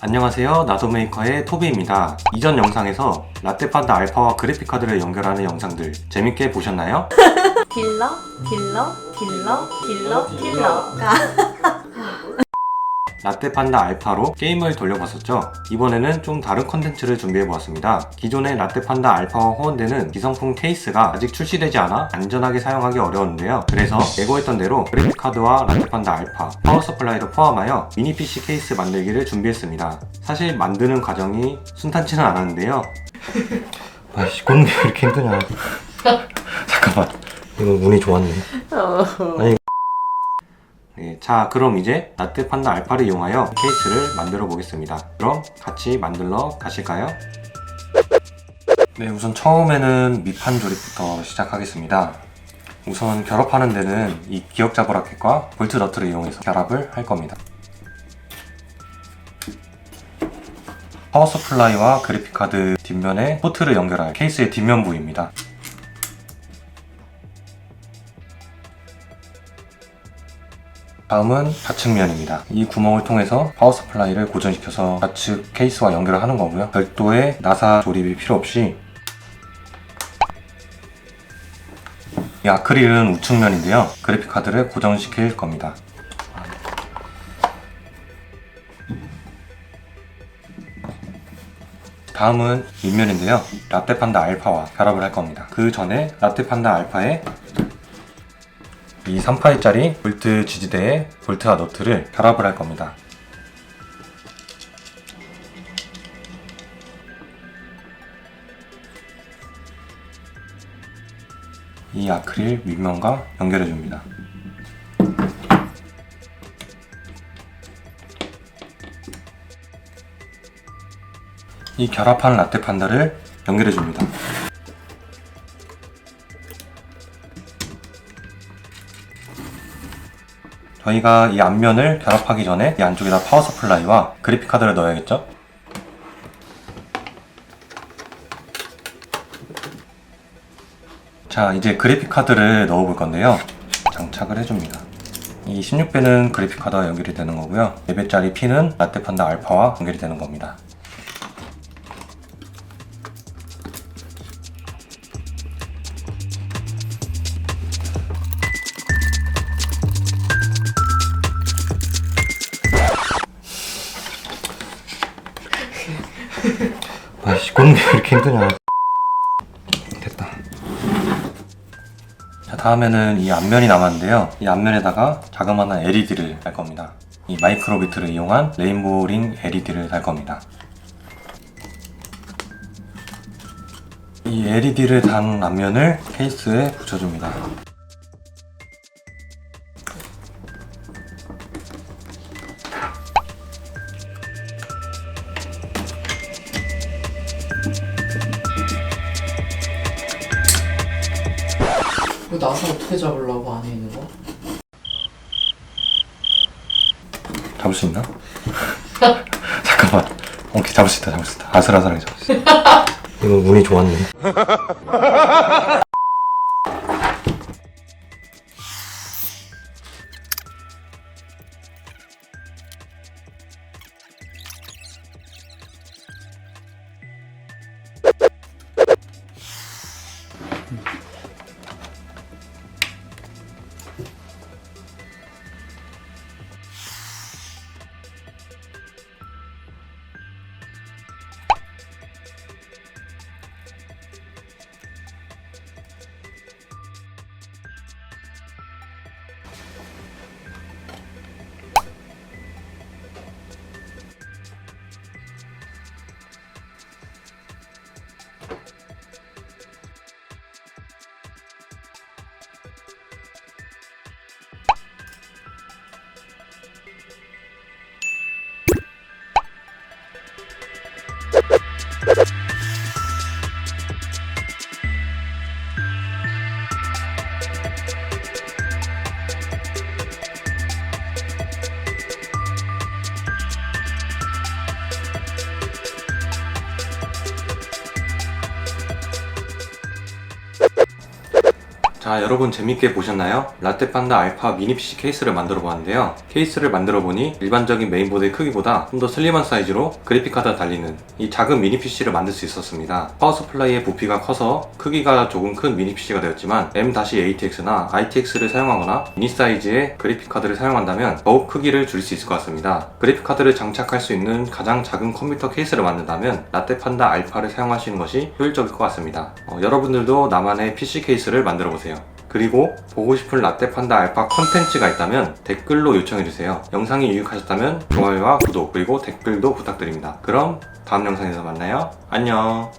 안녕하세요. 나도메이커의 토비입니다. 이전 영상에서 라떼판다 알파와 그래픽카드를 연결하는 영상들 재밌게 보셨나요? 딜러, 딜러, 딜러, 딜러, 딜러가 라떼판다 알파로 게임을 돌려봤었죠. 이번에는 좀 다른 컨텐츠를 준비해보았습니다. 기존의 라떼판다 알파와 호환되는 기성품 케이스가 아직 출시되지 않아 안전하게 사용하기 어려웠는데요. 그래서 예고했던 대로 그래픽카드와 라떼판다 알파, 파워 서플라이를 포함하여 미니 PC 케이스 만들기를 준비했습니다. 사실 만드는 과정이 순탄치는 않았는데요. 아이씨, 왜 이렇게 힘드냐. 잠깐만. 이거 운이 좋았네. 아니, 네, 자 그럼 이제 라떼 판다 알파를 이용하여 케이스를 만들어 보겠습니다. 그럼 같이 만들러 가실까요? 네 우선 처음에는 밑판 조립부터 시작하겠습니다. 우선 결합하는 데는 이 기역자 브라켓과 볼트 너트를 이용해서 결합을 할 겁니다. 파워 서플라이와 그래픽카드 뒷면에 포트를 연결할 케이스의 뒷면 부위입니다 다음은 좌측 면입니다. 이 구멍을 통해서 파워 서플라이를 고정시켜서 좌측 케이스와 연결을 하는 거고요. 별도의 나사 조립이 필요 없이 이 아크릴은 우측 면인데요. 그래픽 카드를 고정시킬 겁니다. 다음은 윗면인데요. 라떼 판다 알파와 결합을 할 겁니다. 그 전에 라떼 판다 알파에 이 3파이짜리 볼트 지지대에 볼트와 너트를 결합을 할 겁니다. 이 아크릴 윗면과 연결해 줍니다. 이 결합한 라떼 판다를 연결해 줍니다. 저희가 이 앞면을 결합하기 전에 이 안쪽에다 파워 서플라이와 그래픽 카드를 넣어야겠죠? 자, 이제 그래픽 카드를 넣어 볼 건데요. 장착을 해줍니다. 이 16배는 그래픽 카드와 연결이 되는 거고요. 4배짜리 핀은 라떼 판다 알파와 연결이 되는 겁니다. 게왜 이렇게 힘드냐. 됐다. 자, 다음에는 이 앞면이 남았는데요. 이 앞면에다가 자그마한 LED를 달 겁니다. 이 마이크로 비트를 이용한 레인보우 링 LED를 달 겁니다. 이 LED를 단 앞면을 케이스에 붙여줍니다. 그 나사 어떻게 잡으려고 안에 있는 거? 잡을 수 있나? 잠깐만. 오케이, 잡을 수 있다, 잡을 수 있다. 아슬아슬하게 잡을 수 있다. 이거 운이 좋았네. 자, 여러분 재밌게 보셨나요? 라떼판다 알파 미니 PC 케이스를 만들어 보았는데요. 케이스를 만들어 보니 일반적인 메인보드의 크기보다 좀 더 슬림한 사이즈로 그래픽카드가 달리는 이 작은 미니 PC를 만들 수 있었습니다. 파워 서플라이의 부피가 커서 크기가 조금 큰 미니 PC가 되었지만 M-ATX나 ITX를 사용하거나 미니 사이즈의 그래픽카드를 사용한다면 더욱 크기를 줄일 수 있을 것 같습니다. 그래픽카드를 장착할 수 있는 가장 작은 컴퓨터 케이스를 만든다면 라떼판다 알파를 사용하시는 것이 효율적일 것 같습니다. 어, 여러분들도 나만의 PC 케이스를 만들어 보세요. 그리고 보고 싶은 라떼판다 알파 컨텐츠가 있다면 댓글로 요청해주세요. 영상이 유익하셨다면 좋아요와 구독 그리고 댓글도 부탁드립니다. 그럼 다음 영상에서 만나요. 안녕.